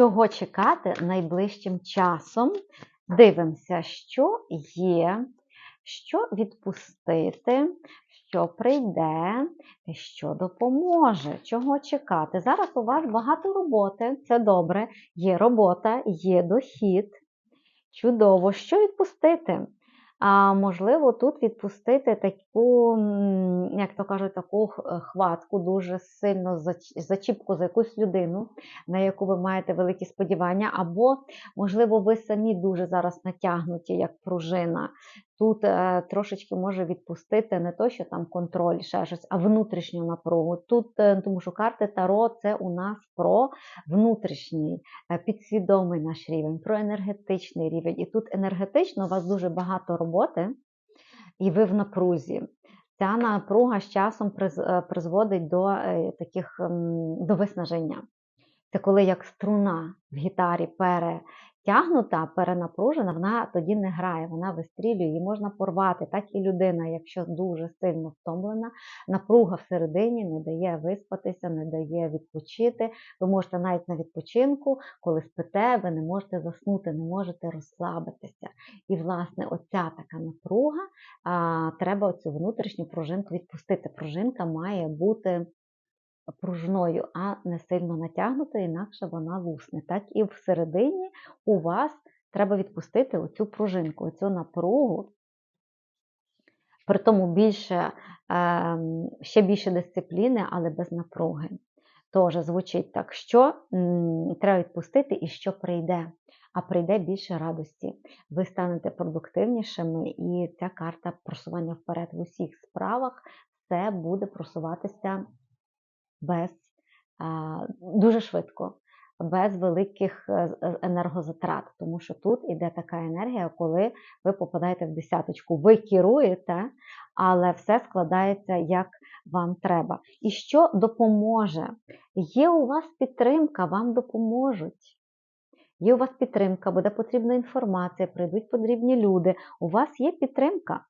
Чого чекати найближчим часом? Дивимося, що є, що відпустити, що прийде, що допоможе, чого чекати. Зараз у вас багато роботи, це добре. Є робота, є дохід. Чудово, що відпустити? А можливо, тут відпустити таку, як то кажуть, таку хватку, дуже сильно зач- зачіпку за якусь людину, на яку ви маєте великі сподівання, або, можливо, ви самі дуже зараз натягнуті, як пружина. Тут е, трошечки може відпустити не то, що там контроль, ще щось, а внутрішню напругу. Тут, е, тому що карти Таро це у нас про внутрішній е, підсвідомий наш рівень, про енергетичний рівень. І тут енергетично у вас дуже багато роботи, і ви в напрузі. Ця напруга з часом приз- е, призводить до е, таких ем, до виснаження. Це коли як струна в гітарі перетягнута, перенапружена, вона тоді не грає, вона вистрілює, її можна порвати. Так і людина, якщо дуже сильно втомлена, напруга всередині не дає виспатися, не дає відпочити. Ви можете навіть на відпочинку, коли спите, ви не можете заснути, не можете розслабитися. І, власне, оця така напруга, а, треба оцю внутрішню пружинку відпустити. Пружинка має бути пружною, а не сильно натягнутою, інакше вона лусне. Так і всередині у вас треба відпустити оцю пружинку, оцю напругу. При тому більше, ем, ще більше дисципліни, але без напруги. Тож звучить так, що треба відпустити і що прийде. А прийде більше радості. Ви станете продуктивнішими, і ця карта просування вперед в усіх справах все буде просуватися без дуже швидко, без великих е, е, енергозатрат. Тому що тут іде така енергія, коли ви попадаєте в десяточку. Ви керуєте, але все складається як вам треба. І що допоможе? Є у вас підтримка, вам допоможуть. Є у вас підтримка, буде потрібна інформація, прийдуть потрібні люди. У вас є підтримка.